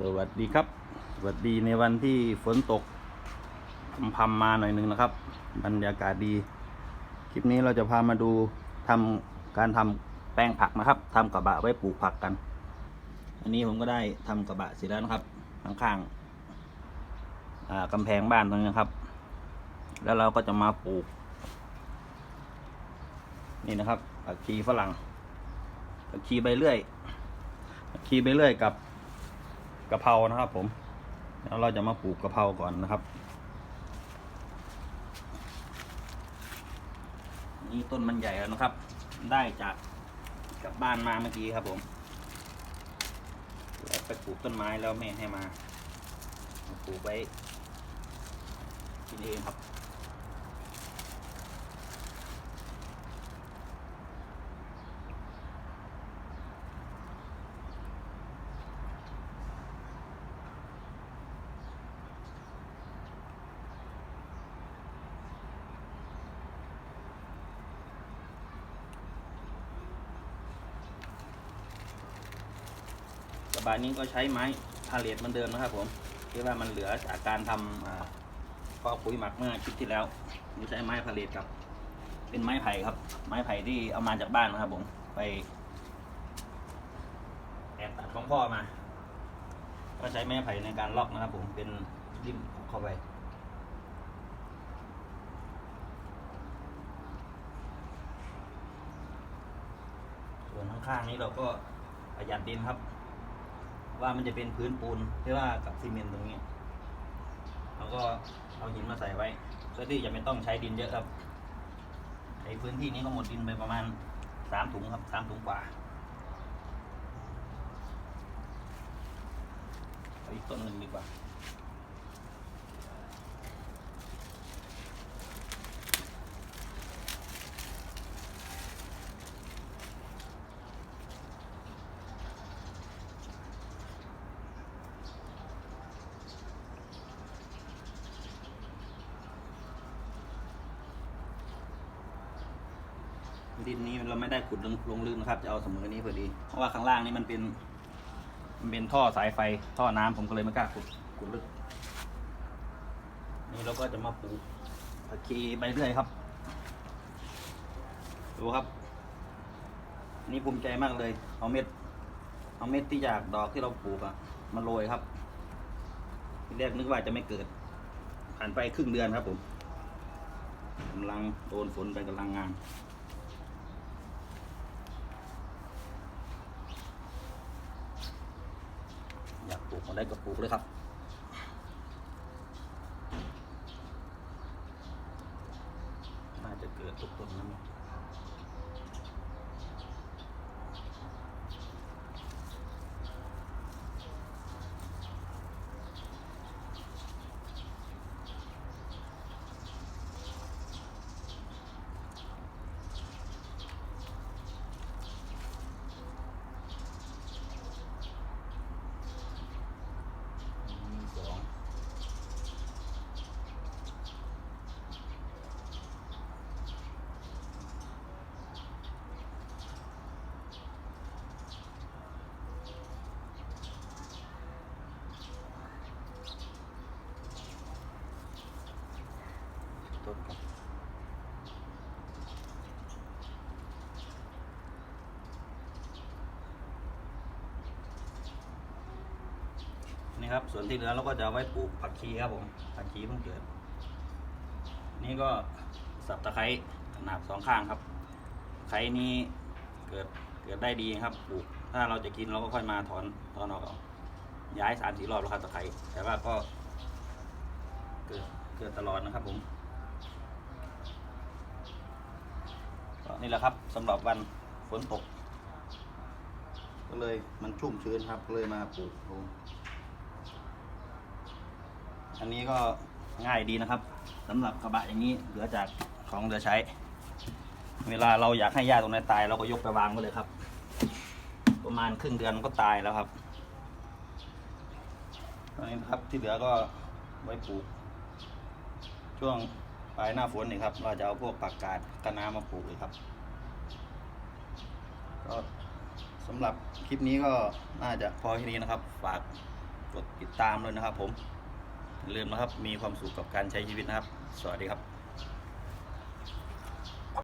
สวัสดีครับ สวัสดีในวันที่ฝนตกพำๆมาหน่อยหนึงนะครับ บรรยากาศดี คลิปนี้เราจะพามาดูทำการทำแปลงผักนะครับทำกระบะไว้ปลูกผักกัน อันนี้ผมก็ได้ทำกระบะเสร็จแล้วนะครับ ข้างๆอ่ากำแพงบ้านตรงนี้นครับ แล้วเราก็จะมาปลูก นี่นะครับผักชีฝรั่งผักชีใบเลื่อยผักชีใบเลื่อยกับะเพรานะครับ ผมแล้วเราจะมาปลูกกะเพราก่อนนะครับ นี่ต้นมันใหญ่แล้วนะครับ ได้จากกลับบ้านมาเมื่อกี้ครับ ผมแล้วไปปลูกต้นไม้แล้วแม่ให้มามาปลูกไว้กินเองครับ บะนี้ก็ใช้ไม้พาเลตเหมือนเดิมนะครับผมที่ว่ามันเหลือจากการทำอ่าพอปุ๋ยหมักเมื่อคลิปที่แล้วนี่ใช้ไม้พาเลตกับ เป็นไม้ไผ่ครับ ไม้ไผ่ที่เอามาจากบ้านนะครับผมไปแอบตัดของพ่อมา ก็ใช้ไม้ไผ่ในการล็อกนะครับผมเป็นริมเข้าไปส่วนข้างๆนี้เราก็ประหยัดดินครับ ว่ามันจะเป็นพื้นปูนที่ว่ากับซีเมนต์ตรงนี้เราก็เอาหินมาใส่ไว้เพื่อที่จะไม่ต้องใช้ดินเยอะครับในพื้นที่นี้ก็หมดดินไปประมาณสามถุงครับสามถุงกว่าเอาอีกต้นหนึ่งดีกว่า ดินนี้เราไม่ได้ขุดลงลงลึกนะครับ จะเอาเสมอนี้พอดี เพราะว่าข้างล่างนี่มันเป็น มันเป็นท่อสายไฟ ท่อน้ำผมก็เลยไม่กล้าขุดขุดลึก นี่เราก็จะมาปลูกผักชีไปเรื่อยครับ ดูครับ นี่ภูมิใจมากเลย เอาเม็ด เอาเม็ดที่จากดอกที่เราปลูกอะมาโรยครับทีแรกนึกว่าจะไม่เกิด ผ่านไปครึ่งเดือนครับผมกำลังโดนฝนไปกำลังงาน อได้กระปลูกเลยครับน่าจะเกิดทุกต้นนะมั้งมีสองต้นครับ นี่ครับ ส่วนที่เหลือเราก็จะไว้ปลูกผักชีครับผม ผักชีเพิ่งเกิด นี่ก็สับตะไคร้ขนาดสองข้างครับ ไคร้นี้เกิดเกิดได้ดีครับ ปลูก ถ้าเราจะกินเราก็ค่อยมาถอนถอนออกเอาย้ายสามสี่รอบแล้วครับตะไคร้ แต่ว่าก็ เกิดเกิดตลอดนะครับผมก็นี่แหละครับสำหรับวันฝนตก ก็เลยมันชุ่มชื้นครับเลยมาปลูกลง อันนี้ก็ง่ายดีนะครับสำหรับกระบะอย่างนี้เหลือจากของเหลือใช้ เวลาเราอยากให้หญ้าตรงไหนตายเราก็ยกไปวางไว้เลยครับ ประมาณครึ่งเดือนก็ตายแล้วครับตอนนี้นะครับที่เหลือก็ไว้ปลูก ช่วงปลายหน้าฝนนี่ครับ เราจะเอาพวกผักกาดคะน้ามาปลูกเลยครับก็สำหรับคลิปนี้ก็น่าจะพอแค่นี้นะครับ ฝากกดติดตามเลยนะครับผม ลืมนะครับ มีความสุขกับการใช้ชีวิตนะครับ สวัสดีครับ